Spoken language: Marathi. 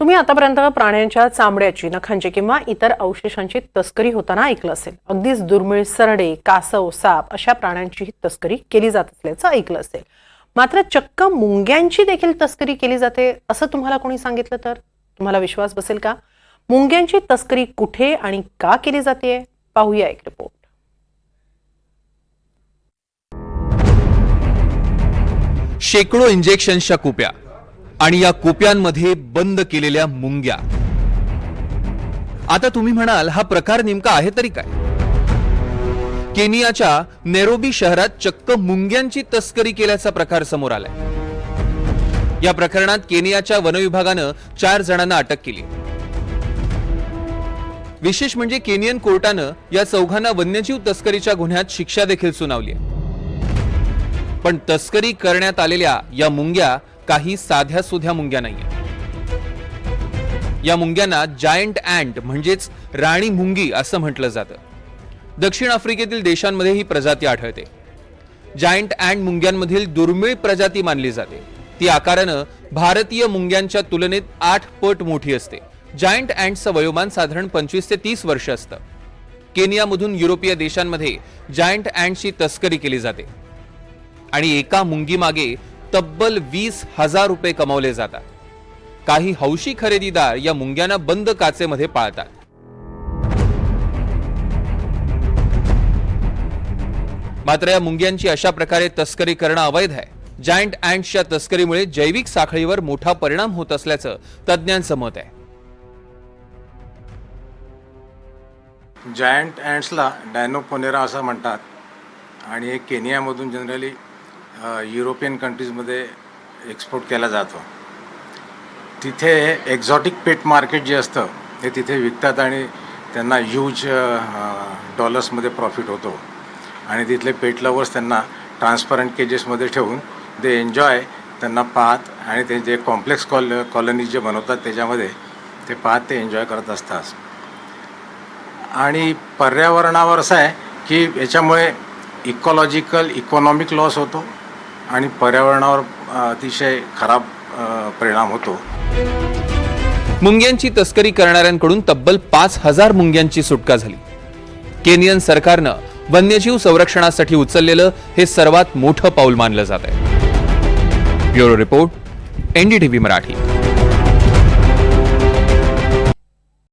तुम्ही आतापर्यंत प्राण्यांच्या चामड्याची नखांची किंवा इतर अवशेषांची तस्करी होताना ऐकलं असेल. अगदीच दुर्मिळ सरडे कासव साप अशा प्राण्यांचीही तस्करी केली जात असल्याचं ऐकलं असेल. मात्र चक्क मुंग्यांची देखील तस्करी केली जाते असं तुम्हाला कोणी सांगितलं तर? तुम्हाला विश्वास बसेल का? मुंग्यांची तस्करी कुठे आणि का केली जाते? पाहूया एक रिपोर्ट शेकडो इंजेक्शन्सच्या कुप्या. आणि या कोप्यांमध्ये बंद केलेल्या मुंग्या. आता तुम्ही म्हणाल हा प्रकार नेमका आहे तरी काय? केनियाच्या नेरोबी शहरात चक्क मुंग्यांची तस्करी केल्याचा प्रकार समोर आलाय. या प्रकरणात केनियाच्या वनविभागानं चार जणांना अटक केली. विशेष म्हणजे केनियन कोर्टानं या चौघांना वन्यजीव तस्करीच्या गुन्ह्यात शिक्षा देखील सुनावली पण तस्करी करण्यात आलेल्या या मुंग्या काही साध्या सुध्या मुंग्या नाही या मुंग्यांना जायंट अँट म्हणजेच राणी मुंगी असं म्हटलं जातं. दक्षिण आफ्रिकेतील देशांमध्ये ही प्रजाती आढळते. जायंट अँट मुंग्यांमधील दुर्मिळ प्रजाती मानली जाते. ती आकारानं भारतीय मुंग्यांच्या तुलनेत आठ पट मोठी असते. जायंट अँटचं वयोमान साधारण पंचवीस ते तीस वर्ष असतं. केनियामधून युरोपीय देशांमध्ये जायंट अँटची तस्करी केली जाते. आणि एका मुंगीमागे तब्बल वीस हजार रुपये कमावले जातात. काही हौशी खरेदीदार या मुंग्यांना बंद काचेमध्ये पाळतात. मात्र या मुंग्यांची अशा प्रकारे तस्करी करणं अवैध आहे. जायंट अँड्सच्या तस्करीमुळे जैविक साखळीवर मोठा परिणाम होत असल्याचं तज्ज्ञांचं मत आहे. जायंट अँड्सला डायनोफोनेरा असं म्हणतात. आणि हे केनियामधून जनरली युरोपियन कंट्रीजमध्ये एक्सपोर्ट केला जातो. तिथे एक्झॉटिक पेट मार्केट जे असतं ते तिथे विकतात आणि त्यांना ह्यूज डॉलर्समध्ये प्रॉफिट होतो. आणि तिथले पेट लवर्स त्यांना ट्रान्सपरंट केजेसमध्ये ठेवून दे एन्जॉय त्यांना पाहत आणि ते जे कॉम्प्लेक्स कॉल कॉलनीज जे बनवतात त्याच्यामध्ये ते पाहत ते एन्जॉय करत असतात. आणि पर्यावरणावर असं आहे की याच्यामुळे इकॉलॉजिकल इकॉनॉमिक लॉस होतो. आणि पर्यावरणावर अतिशय खराब परिणाम होतो. मुंग्यांची तस्करी करणाऱ्यांकडून तब्बल पाच हजार मुंग्यांची सुटका झाली. केनियन सरकारनं वन्यजीव संरक्षणासाठी उचललेलं हे सर्वात मोठं पाऊल मानलं जात आहे. Bureau report NDTV Marathi.